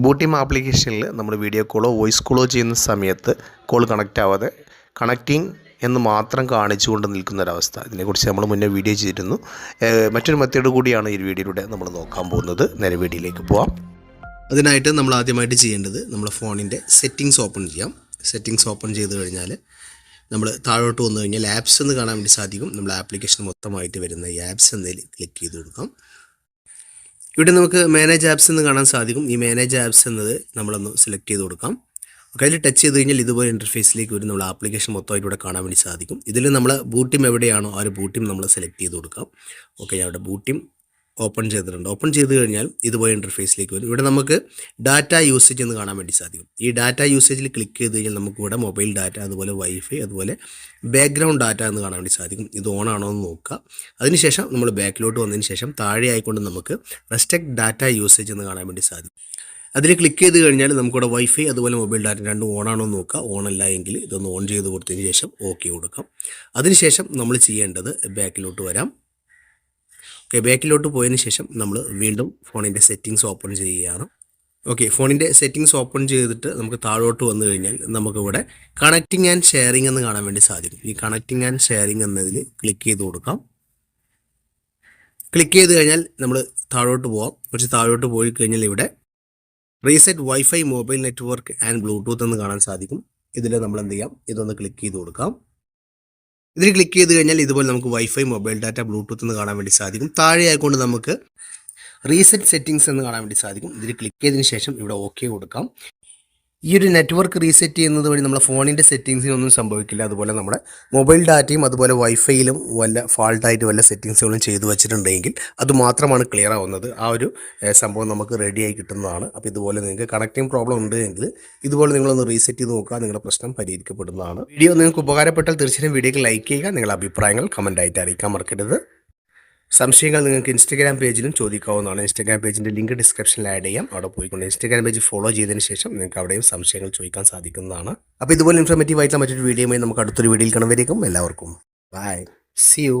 ബൂട്ടിം ആപ്ലിക്കേഷനിൽ നമ്മൾ video കോളോ voice കോളോ ചെയ്യുന്ന സമയത്ത് കോൾ കണക്റ്റ് ആവാതെ കണക്റ്റിംഗ് എന്ന് മാത്രം കാണിച്ചുകൊണ്ട് നിൽക്കുന്നൊരവസ്ഥ. ഇതിനെക്കുറിച്ച് നമ്മൾ മുന്നേ വീഡിയോ ചെയ്തിരുന്നു. മറ്റൊരു മെത്തേഡ് കൂടിയാണ് ഈ വീഡിയോയിലൂടെ നമ്മൾ നോക്കാൻ പോകുന്നത്. നേരെ വീഡിയോയിലേക്ക് പോവാം. അതിനായിട്ട് നമ്മൾ ആദ്യമായിട്ട് ചെയ്യേണ്ടത് നമ്മുടെ ഫോണിന്റെ സെറ്റിങ്സ് ഓപ്പൺ ചെയ്യാം. സെറ്റിങ്സ് ഓപ്പൺ ചെയ്ത് കഴിഞ്ഞാൽ നമ്മൾ താഴോട്ട് വന്നു കഴിഞ്ഞാൽ ആപ്സ് എന്ന് കാണാൻ വേണ്ടി സാധിക്കും. നമ്മൾ ആപ്ലിക്കേഷൻ മൊത്തമായിട്ട് വരുന്ന ഈ ആപ്സ് എന്നതിൽ ക്ലിക്ക് ചെയ്ത് കൊടുക്കാം. ഇവിടെ നമുക്ക് മാനേജ് ആപ്സ് എന്ന് കാണാൻ സാധിക്കും. ഈ മാനേജ് ആപ്സ് എന്നത് നമ്മളൊന്ന് സെലക്ട് ചെയ്ത് കൊടുക്കാം. ഓക്കെ അതിൽ ടച്ച് ചെയ്ത് കഴിഞ്ഞാൽ ഇതുപോലെ ഇന്റർഫേസിലേക്ക് വരും. നമ്മൾ ആപ്ലിക്കേഷൻ മൊത്തമായിട്ട് ഇവിടെ കാണാൻ വേണ്ടി സാധിക്കും. ഇതിൽ നമ്മൾ ബൂട്ടിം എവിടെയാണോ ആ ഒരു ബൂട്ടിം നമ്മൾ സെലക്ട് ചെയ്ത് കൊടുക്കാം. ഓക്കെ ഞാൻ ബൂട്ടിം ഓപ്പൺ ചെയ്തിട്ടുണ്ട്. ഓപ്പൺ ചെയ്ത് കഴിഞ്ഞാൽ ഇതുപോലെ ഇന്റർഫേസിലേക്ക് വരും. ഇവിടെ നമുക്ക് ഡാറ്റ യൂസേജ് എന്ന് കാണാൻ വേണ്ടി സാധിക്കും. ഈ ഡാറ്റ യൂസേജിൽ ക്ലിക്ക് ചെയ്ത് കഴിഞ്ഞാൽ നമുക്ക് ഇവിടെ മൊബൈൽ ഡാറ്റ അതുപോലെ വൈഫൈ അതുപോലെ ബാക്ക്ഗ്രൗണ്ട് ഡാറ്റ എന്ന് കാണാൻ വേണ്ടി സാധിക്കും. ഇത് ഓൺ ആണോ എന്ന് നോക്കുക. അതിനുശേഷം നമ്മൾ ബാക്കിലോട്ട് വന്നതിന് ശേഷം താഴെ ആയിക്കൊണ്ട് നമുക്ക് റെസ്ട്രിക്ട് ഡാറ്റ യൂസേജ് എന്ന് കാണാൻ വേണ്ടി സാധിക്കും. അതിൽ ക്ലിക്ക് ചെയ്ത് കഴിഞ്ഞാൽ നമുക്കിവിടെ വൈഫൈ അതുപോലെ മൊബൈൽ ഡാറ്റ രണ്ടും ഓൺ ആണോ എന്ന് നോക്കുക. ഓൺ അല്ല എങ്കിൽ ഇതൊന്ന് ഓൺ ചെയ്ത് കൊടുത്തതിന് ശേഷം ഓക്കെ കൊടുക്കാം. അതിനുശേഷം നമ്മൾ ചെയ്യേണ്ടത് ബാക്കിലോട്ട് വരാം. ഓക്കെ ബാക്കിലോട്ട് പോയതിന് ശേഷം നമ്മൾ വീണ്ടും ഫോണിന്റെ സെറ്റിങ്സ് ഓപ്പൺ ചെയ്യുകയാണ്. ഓക്കെ ഫോണിന്റെ സെറ്റിങ്സ് ഓപ്പൺ ചെയ്തിട്ട് നമുക്ക് താഴോട്ട് വന്നു കഴിഞ്ഞാൽ നമുക്കിവിടെ കണക്റ്റിംഗ് ആൻഡ് ഷെയറിംഗ് എന്ന് കാണാൻ വേണ്ടി സാധിക്കും. ഈ കണക്റ്റിംഗ് ആൻഡ് ഷെയറിംഗ് എന്നതിൽ ക്ലിക്ക് ചെയ്ത് കൊടുക്കാം. ക്ലിക്ക് ചെയ്ത് കഴിഞ്ഞാൽ നമ്മൾ താഴോട്ട് പോവാം. കുറച്ച് താഴോട്ട് പോയി കഴിഞ്ഞാൽ ഇവിടെ reset WiFi mobile network and Bluetooth എന്ന് കാണാൻ സാധിക്കും. ഇതിൽ നമ്മൾ എന്ത് ചെയ്യാം? ഇതൊന്ന് ക്ലിക്ക് ചെയ്ത് കൊടുക്കാം. ഇതിൽ ക്ലിക്ക് ചെയ്ത് കഴിഞ്ഞാൽ ഇതുപോലെ നമുക്ക് വൈഫൈ മൊബൈൽ ഡാറ്റ ബ്ലൂടൂത്ത് എന്ന് കാണാൻ വേണ്ടി സാധിക്കും. താഴെ ആയിക്കൊണ്ട് നമുക്ക് റീസെറ്റ് സെറ്റിങ്സ് എന്ന് കാണാൻ വേണ്ടി സാധിക്കും. ഇതിൽ ക്ലിക്ക് ചെയ്തതിന് ശേഷം ഇവിടെ ഓക്കെ കൊടുക്കാം. ഈ ഒരു നെറ്റ്വർക്ക് റീസെറ്റ് ചെയ്യുന്നത് വഴി നമ്മുടെ ഫോണിന്റെ സെറ്റിങ്സിനൊന്നും സംഭവിക്കില്ല. അതുപോലെ നമ്മുടെ മൊബൈൽ ഡാറ്റയും അതുപോലെ വൈഫൈയിലും വല്ല ഫാൾട്ടായിട്ട് വല്ല സെറ്റിങ്സുകളും ചെയ്തു വെച്ചിട്ടുണ്ടെങ്കിൽ അത് മാത്രമാണ് ക്ലിയർ ആവുന്നത്. ആ ഒരു സംഭവം നമുക്ക് റെഡിയായി കിട്ടുന്നതാണ്. അപ്പോൾ ഇതുപോലെ നിങ്ങൾക്ക് കണക്റ്റിംഗ് പ്രോബ്ലം ഉണ്ട് എങ്കിൽ ഇതുപോലെ നിങ്ങളൊന്ന് റീസെറ്റ് ചെയ്ത് നോക്കുക. നിങ്ങളുടെ പ്രശ്നം പരിഹരിക്കപ്പെടുന്നതാണ്. വീഡിയോ നിങ്ങൾക്ക് ഉപകാരപ്പെട്ടാൽ തീർച്ചയായും വീഡിയോക്ക് ലൈക്ക് ചെയ്യുക. നിങ്ങളുടെ അഭിപ്രായങ്ങൾ കമന്റായിട്ട് അറിയിക്കാൻ മറക്കരുത്. സംശയങ്ങൾ നിങ്ങൾക്ക് ഇൻസ്റ്റാഗ്രാം പേജിലും ചോദിക്കാവുന്നതാണ്. ഇൻസ്റ്റാഗ്രാം പേജിന്റെ ലിങ്ക് ഡിസ്ക്രിപ്ഷനിൽ ആഡ് ചെയ്യാം. അവിടെ പോയിക്കൊണ്ട് ഇൻസ്റ്റാഗ്രാം പേജ് ഫോളോ ചെയ്തതിന് ശേഷം നിങ്ങൾക്ക് അവിടെയും സംശയങ്ങൾ ചോദിക്കാൻ സാധിക്കുന്നതാണ്. അപ്പോൾ ഇതുപോലെ ഇൻഫോർമേറ്റീവ് ആയിട്ടുള്ള മറ്റൊരു വീഡിയോയുമായി നമുക്ക് അടുത്തൊരു വീഡിയോയിൽ കാണുമ്പോഴേക്കും എല്ലാവർക്കും. By C U